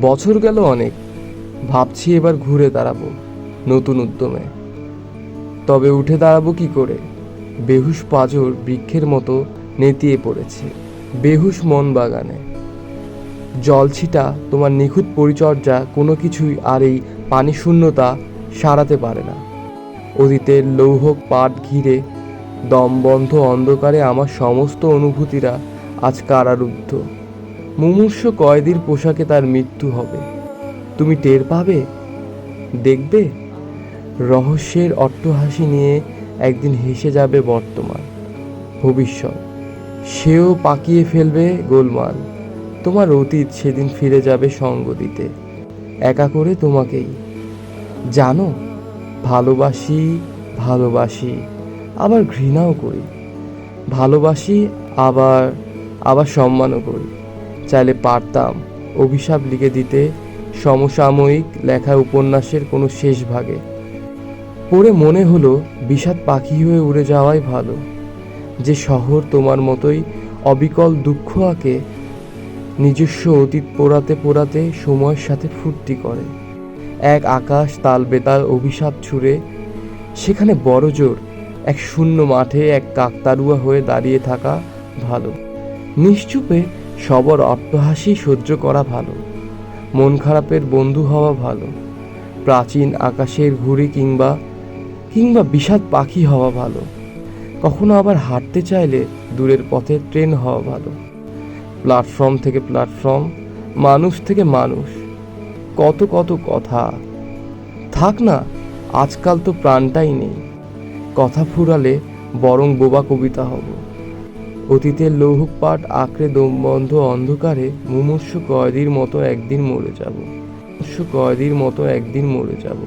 বছর গেল অনেক। ভাবছি এবার ঘুরে দাঁড়াবো নতুন উদ্যমে। তবে উঠে দাঁড়াবো কি করে? বেহুশ পাজর বৃক্ষের মতো নেতিয়ে পড়েছে। বেহুশ মন বাগানে। জলছিটা তোমার নিখুঁত পরিচর্যা কোনো কিছুই আর এই পানি শূন্যতা সারাতে পারে না। অতীতের লৌহ পাট ঘিরে দমবন্ধ অন্ধকারে আমার সমস্ত অনুভূতিরা আজ কারারুদ্ধ। মুমূর্ষ কয়েদির পোশাকে তার মৃত্যু হবে। তুমি টের পাবে? দেখবে? রহস্যের অট্টহাসি নিয়ে একদিন হেসে যাবে বর্তমান। ভবিষ্যৎ। সেও পাকিয়ে ফেলবে গোলমাল। তোমার অতীত সেদিন ফিরে যাবে সঙ্গ দিতে। একা করে তোমাকেই। জানো, ভালোবাসি ভালোবাসি, আবার ঘৃণাও করি। ভালোবাসি, আবার আবার সম্মানও করি। চাইলে পারতাম। অভিশাপ লিখে দিতে সমসাময়িক লেখা উপন্যাসের কোনো শেষ ভাগে। পড়ে মনে হলো, বিষাদ পাখি হয়ে উড়ে যাওয়াই ভালো। যে শহর তোমার মতোই অবিকল দুঃখ আঁকে, নিজস্ব অতীত পোড়াতে পোড়াতে সময়ের সাথে ফুর্তি করে। এক আকাশ তাল বেতাল অভিশাপ ছুঁড়ে, সেখানে বড় জোর, এক শূন্য মাঠে এক কাকতারুয়া হয়ে দাঁড়িয়ে থাকা ভালো। নিশ্চুপে সবর অট্টহাসি সহ্য করা ভালো। মন খারাপের বন্ধু হওয়া ভালো। প্রাচীন আকাশের ঘুড়ি কিংবা কিংবা বিষাদ পাখি হওয়া ভালো। কখনো আবার হাঁটতে চাইলে দূরের পথে ট্রেন হওয়া ভালো। প্ল্যাটফর্ম থেকে প্ল্যাটফর্ম, মানুষ থেকে মানুষ। কত কত কথা। থাক না, আজকাল তো প্রাণটাই নেই। কথা ফুরালে বরং বোবা কবিতা হব। অতীতের লৌহুক পাট আঁকড়ে দমবন্ধ অন্ধকারে মুমূর্ষু কয়েদির মতো একদিন মরে যাব। মুমূর্ষু কয়েদির মতো একদিন মরে যাব।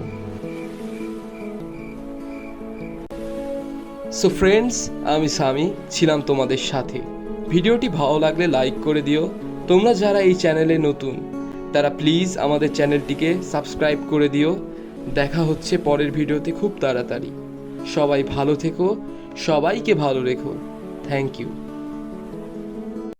সো ফ্রেন্ডস আমি সামি ছিলাম তোমাদের সাথে। ভিডিওটি ভালো লাগলে লাইক করে দিও। তোমরা যারা এই চ্যানেলে নতুন, তারা প্লিজ আমাদের চ্যানেলটিকে সাবস্ক্রাইব করে দিও। দেখা হচ্ছে পরের ভিডিওতে খুব তাড়াতাড়ি। সবাই ভালো থেকো, সবাইকে ভালো রেখো। Thank you